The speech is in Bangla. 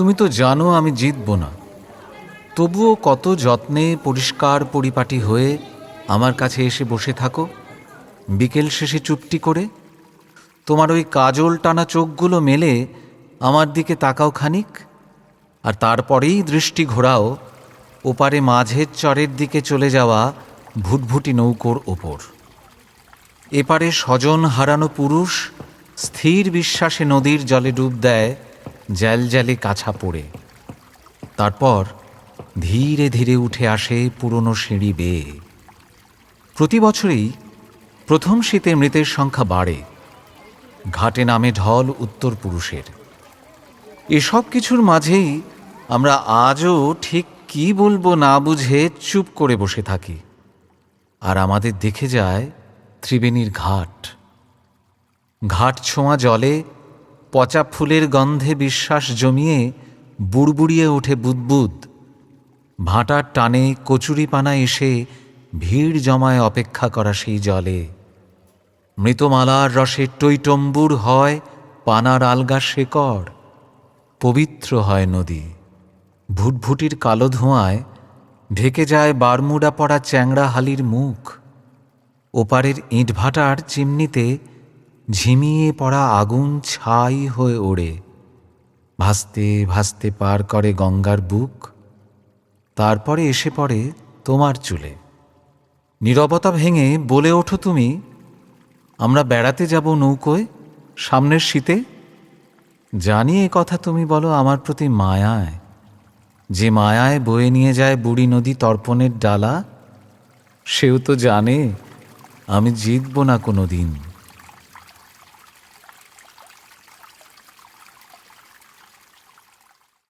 তুমি তো জানো আমি জিতব না। তবুও কত যত্নে পরিষ্কার পরিপাটি হয়ে আমার কাছে এসে বসে থাকো। বিকেল শেষে চুপটি করে তোমার ওই কাজল টানা চোখগুলো মেলে আমার দিকে তাকাও খানিক আর তারপরেই দৃষ্টি ঘোরাও ওপারে মাঝের চরের দিকে চলে যাওয়া ভুটভুটি নৌকোর ওপর। এপারে স্বজন হারানো পুরুষ স্থির বিশ্বাসে নদীর জলে ডুব দেয় জ্যালজ্যালে কাছা পড়ে। তারপর ধীরে ধীরে উঠে আসে পুরনো সিঁড়ি বেয়ে। প্রতি বছরই প্রথম শীতে মৃতের সংখ্যা বাড়ে। ঘাটে নামে ঢল উত্তর পুরুষের। এসব কিছুর মাঝেই আমরা আজও ঠিক কি বলব না বুঝে চুপ করে বসে থাকি। আর আমাদের দেখে যায় ত্রিবেণীর ঘাট। ঘাট ছোঁয়া জলে পচা ফুলের গন্ধে বিশ্বাস জমিয়ে বুড়বুড়িয়ে ওঠে বুদবুদ। ভাটার টানে কচুরিপানা এসে ভিড় জমায় অপেক্ষা করা সেই জলে। মৃতমালার রসে টইটম্বুর হয় পানার আলগা শেকড়। পবিত্র হয় নদী। ভুটভুটির কালো ধোঁয়ায় ঢেকে যায় বারমুডা পড়া চ্যাংড়া হালির মুখ। ওপারের ইটভাটার চিমনিতে ঝিমিয়ে পড়া আগুন ছাই হয়ে ওড়ে। ভাসতে ভাসতে পার করে গঙ্গার বুক। তারপরে এসে পড়ে তোমার চুলে। নীরবতা ভেঙে বলে ওঠো তুমি, আমরা বেড়াতে যাব নৌকোয়, সামনের শীতে? জানি এ কথা তুমি বলো আমার প্রতি মায়ায়। যে মায়ায় বয়ে নিয়ে যায় বুড়ি নদী তর্পণের ডালা, সেও তো জানে আমি জিতব না কোনো দিন